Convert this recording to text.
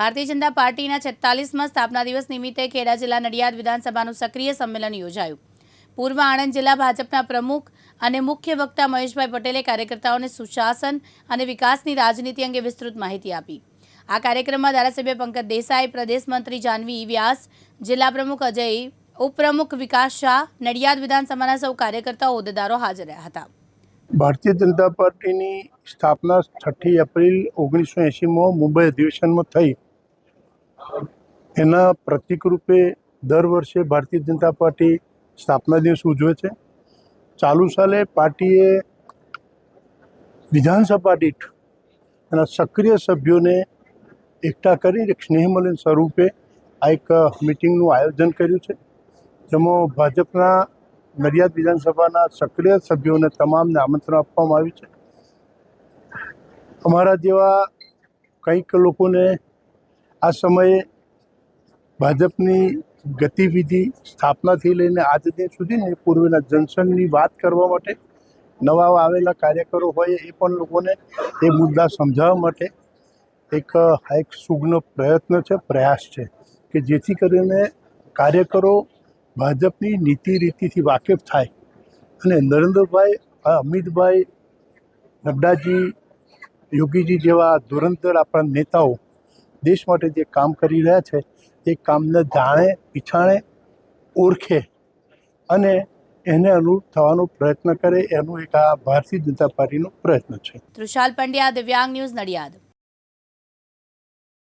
ભારતીય જનતા પાર્ટીના છેતાલીસમાં સ્થાપના દિવસ નિમિત્તે ખેડા જિલ્લા નડિયાદ વિધાનસભાનું સક્રિય સંમેલન યોજાયું. પૂર્વ આણંદ જિલ્લા ભાજપના પ્રમુખ અને મુખ્ય વક્તા મહેશભાઈ પટેલે કાર્યકર્તાઓને સુશાસન અને વિકાસની રાજનીતિ અંગે વિસ્તૃત માહિતી આપી. આ કાર્યક્રમમાં ધારાસભ્ય પંકજ દેસાઈ, પ્રદેશ મંત્રી જાનવી વ્યાસ, જિલ્લા પ્રમુખ અજય, ઉપપ્રમુખ વિકાસ શાહ, નડિયાદ વિધાનસભાના સૌ કાર્યકર્તાઓ, હોદ્દેદારો હાજર રહ્યા હતા. ભારતીય જનતા પાર્ટીની સ્થાપના છઠ્ઠી એપ્રિલ ઓગણીસો એંશીમાં મુંબઈ અધિવેશનમાં થઈ. એના પ્રતિકરૂપે દર વર્ષે ભારતીય જનતા પાર્ટી સ્થાપના દિવસ ઉજવે છે. ચાલુ સાલે પાર્ટીએ વિધાનસભા દીઠ એના સક્રિય સભ્યોને એકઠા કરી એક સ્નેહમલન સ્વરૂપે આ એક મિટિંગનું આયોજન કર્યું છે. જેમાં ભાજપના નડિયાદ વિધાનસભાના સક્રિય સભ્યોને તમામને આમંત્રણ આપવામાં આવ્યું છે. અમારા જેવા કંઈક લોકોને આ સમયે ભાજપની ગતિવિધિ સ્થાપનાથી લઈને આજ દિન સુધીની પૂર્વેના જનસંઘની વાત કરવા માટે નવા આવેલા કાર્યકરો હોય એ પણ લોકોને એ મુદ્દા સમજાવવા માટે એક, આ એક સુગ્ન પ્રયત્ન છે, પ્રયાસ છે કે જેથી કરીને કાર્યકરો ભાજપની નીતિ રીતિથી વાકેફ થાય. અને નરેન્દ્રભાઈ અમિતભાઈ નડ્ડાજી, યોગીજી જેવા ધુરંધર આપણા નેતાઓ દેશ માટે જે કામ કરી રહ્યા છે, એ કામને જાણે, પીછાણે ઓળખે અને એને અનુરૂપ થવાનો પ્રયત્ન કરે એનું એક આ ભારતીય જનતા પાર્ટીનો પ્રયત્ન છે. તૃષાલ પંડ્યા, દિવ્યાંગ ન્યૂઝ નડિયાદ.